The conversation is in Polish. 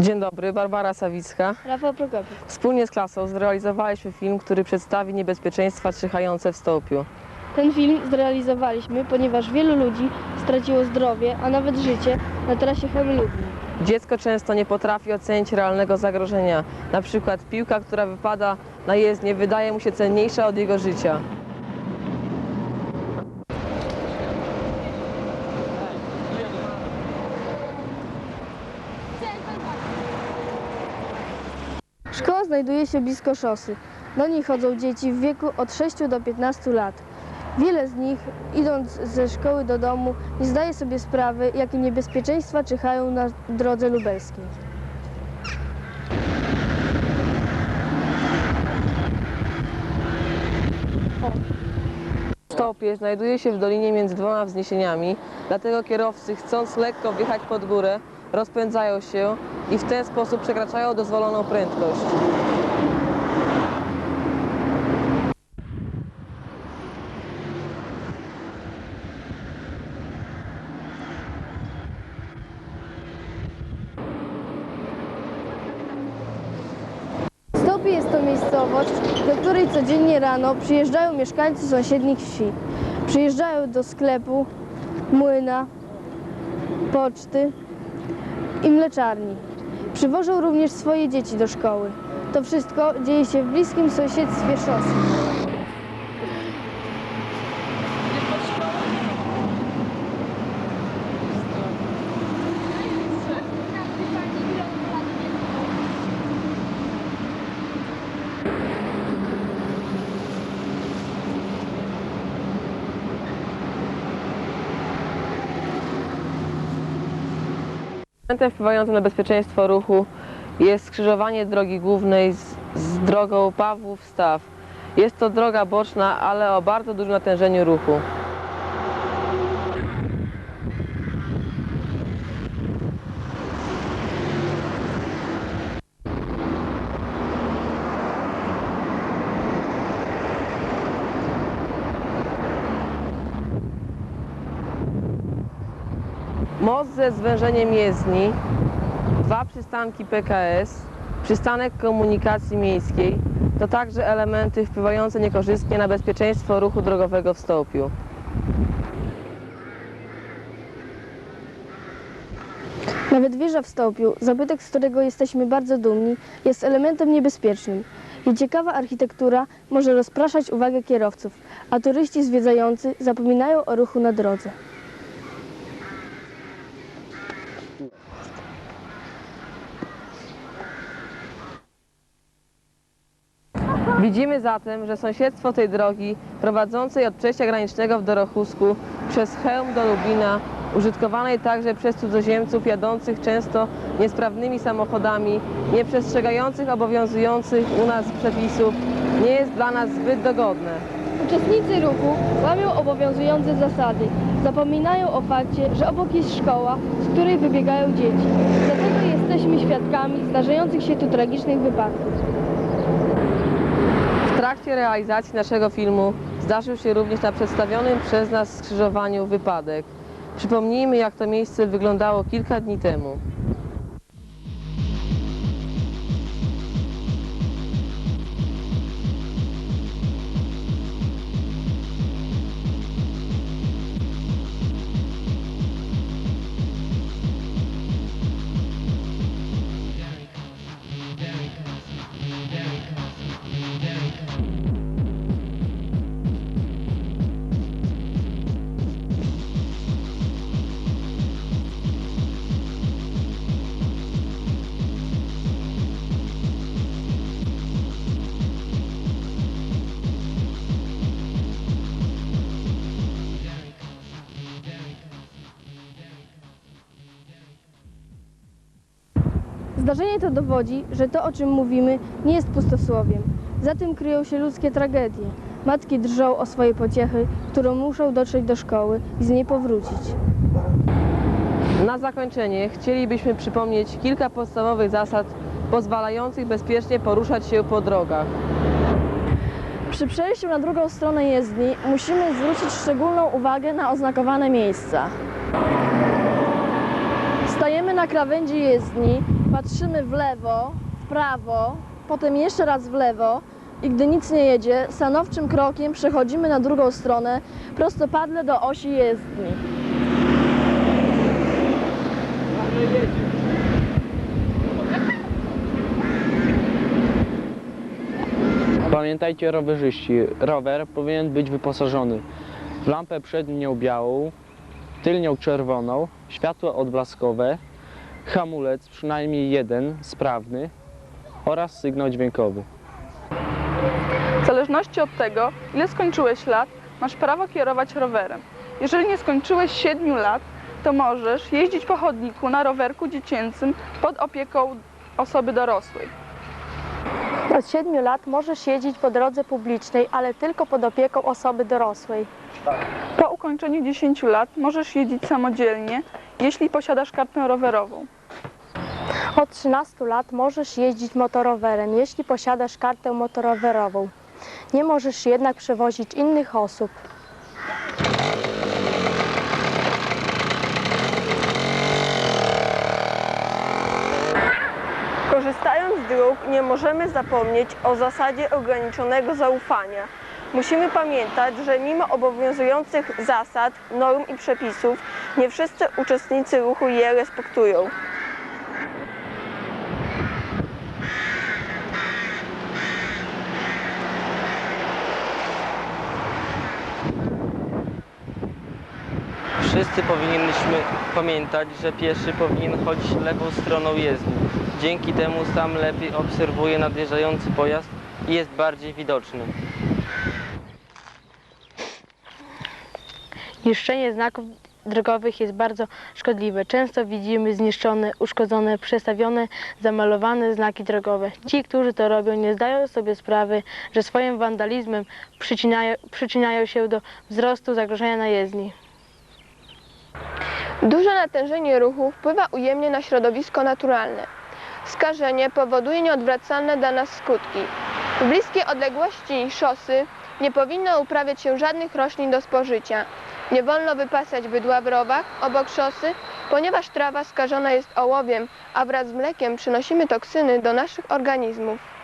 Dzień dobry, Barbara Sawicka. Rafał Prokopik. Wspólnie z klasą zrealizowaliśmy film, który przedstawi niebezpieczeństwa czyhające w stopiu. Ten film zrealizowaliśmy, ponieważ wielu ludzi straciło zdrowie, a nawet życie na trasie Chełm-Lubin. Dziecko często nie potrafi ocenić realnego zagrożenia. Na przykład piłka, która wypada na jezdnię, wydaje mu się cenniejsza od jego życia. Szkoła znajduje się blisko szosy. Do niej chodzą dzieci w wieku od 6 do 15 lat. Wiele z nich, idąc ze szkoły do domu, nie zdaje sobie sprawy, jakie niebezpieczeństwa czyhają na drodze lubelskiej. Stopie znajduje się w dolinie między dwoma wzniesieniami, dlatego kierowcy, chcąc lekko wjechać pod górę, rozpędzają się i w ten sposób przekraczają dozwoloną prędkość. Stopy jest to miejscowość, do której codziennie rano przyjeżdżają mieszkańcy sąsiednich wsi. Przyjeżdżają do sklepu, młyna, poczty i mleczarni. Przywożą również swoje dzieci do szkoły. To wszystko dzieje się w bliskim sąsiedztwie szosy. Elementem wpływającym na bezpieczeństwo ruchu jest skrzyżowanie drogi głównej z, z drogą Pawłów-Staw. Jest to droga boczna, ale o bardzo dużym natężeniu ruchu. Ze zwężeniem jezdni, dwa przystanki PKS, przystanek komunikacji miejskiej to także elementy wpływające niekorzystnie na bezpieczeństwo ruchu drogowego w Stołpiu. Nawet wieża w Stołpiu, zabytek, z którego jesteśmy bardzo dumni, jest elementem niebezpiecznym. Jej ciekawa architektura może rozpraszać uwagę kierowców, a turyści zwiedzający zapominają o ruchu na drodze. Widzimy zatem, że sąsiedztwo tej drogi prowadzącej od przejścia granicznego w Dorochusku przez Chełm do Lubina, użytkowanej także przez cudzoziemców jadących często niesprawnymi samochodami, nie przestrzegających obowiązujących u nas przepisów, nie jest dla nas zbyt dogodne. Uczestnicy ruchu łamią obowiązujące zasady, zapominają o fakcie, że obok jest szkoła, z której wybiegają dzieci. Dlatego jesteśmy świadkami zdarzających się tu tragicznych wypadków. Trakcie realizacji naszego filmu zdarzył się również na przedstawionym przez nas skrzyżowaniu wypadek. Przypomnijmy, jak to miejsce wyglądało kilka dni temu. Zdarzenie to dowodzi, że to, o czym mówimy, nie jest pustosłowiem. Za tym kryją się ludzkie tragedie. Matki drżą o swoje pociechy, którą muszą dotrzeć do szkoły i z niej powrócić. Na zakończenie chcielibyśmy przypomnieć kilka podstawowych zasad pozwalających bezpiecznie poruszać się po drogach. Przy przejściu na drugą stronę jezdni musimy zwrócić szczególną uwagę na oznakowane miejsca. Stajemy na krawędzi jezdni patrzymy w lewo, w prawo, potem jeszcze raz w lewo i gdy nic nie jedzie, stanowczym krokiem przechodzimy na drugą stronę, prostopadle do osi jezdni. Pamiętajcie rowerzyści, rower powinien być wyposażony w lampę przednią białą, tylnią czerwoną, światło odblaskowe, hamulec przynajmniej jeden sprawny oraz sygnał dźwiękowy. W zależności od tego, ile skończyłeś lat, masz prawo kierować rowerem. Jeżeli nie skończyłeś 7 lat, to możesz jeździć po chodniku na rowerku dziecięcym pod opieką osoby dorosłej. Od 7 lat możesz jeździć po drodze publicznej, ale tylko pod opieką osoby dorosłej. Po ukończeniu 10 lat możesz jeździć samodzielnie, jeśli posiadasz kartę rowerową. Od 13 lat możesz jeździć motorowerem, jeśli posiadasz kartę motorowerową. Nie możesz jednak przewozić innych osób. Korzystając z dróg nie możemy zapomnieć o zasadzie ograniczonego zaufania. Musimy pamiętać, że mimo obowiązujących zasad, norm i przepisów, nie wszyscy uczestnicy ruchu je respektują. Wszyscy powinniśmy pamiętać, że pieszy powinien chodzić lewą stroną jezdni. Dzięki temu sam lepiej obserwuje nadjeżdżający pojazd i jest bardziej widoczny. Niszczenie znaków drogowych jest bardzo szkodliwe. Często widzimy zniszczone, uszkodzone, przestawione, zamalowane znaki drogowe. Ci, którzy to robią, nie zdają sobie sprawy, że swoim wandalizmem przyczyniają, przyczyniają się do wzrostu zagrożenia na jezdni. Duże natężenie ruchu wpływa ujemnie na środowisko naturalne. Skażenie powoduje nieodwracalne dla nas skutki. W bliskiej odległości szosy nie powinno uprawiać się żadnych roślin do spożycia. Nie wolno wypasać bydła w rowach obok szosy, ponieważ trawa skażona jest ołowiem, a wraz z mlekiem przynosimy toksyny do naszych organizmów.